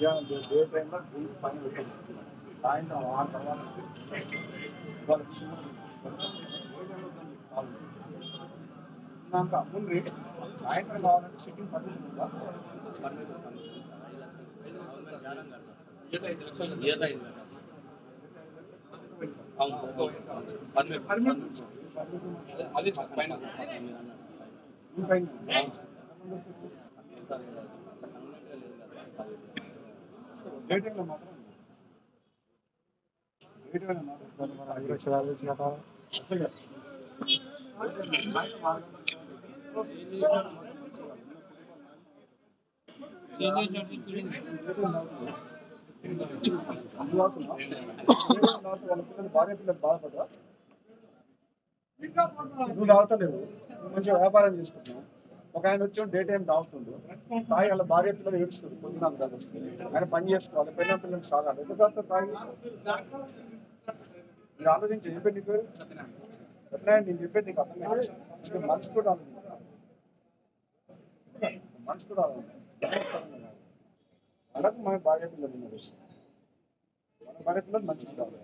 టైంలో గ్రూప్ పైన సాయంత్రం ఆరు తర్వాత ఉన్నాక ముందు సాయంత్రం కావాలంటే సిట్టింగ్ పర్మిషన్ ఉందా అవును సార్ అవును సార్, అవును సార్. Permit permit sir. అదే సార్ పైన ఈ పైన అవును సార్. భార్య పిల్లలు బాధపడరా నువ్వు తాగుతలేవు నువ్వు మంచిగా వ్యాపారం చేసుకుంటున్నావు ఒక ఆయన వచ్చి డే టైం తాగుతుండు తాగి వాళ్ళ భార్య పిల్లలు ఏడుస్తుంది పొద్దున ఆయన పని చేసుకోవాలి. పెళ్ళ పిల్లలు సాగాలి. ఎంత సార్ తాగి? మీరు ఆలోచించి ఏం పెట్టి పేరు సత్యనారాయణ నేను చెప్పేది నీకు అర్థం కాదు. మనసు కూడా మనసు కూడా ఆలోచించాలి వాళ్ళకు మా భార్య పిల్లలు ఉన్నారు. వాళ్ళ భార్య పిల్లలు మంచిగా కావాలి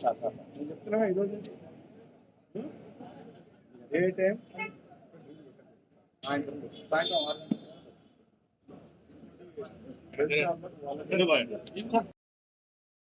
సార్ సార్ సార్. నేను చెప్తున్నా ఈరోజు నుంచి. ఏ టైం సాయంత్రం సాయంత్రం ఆరు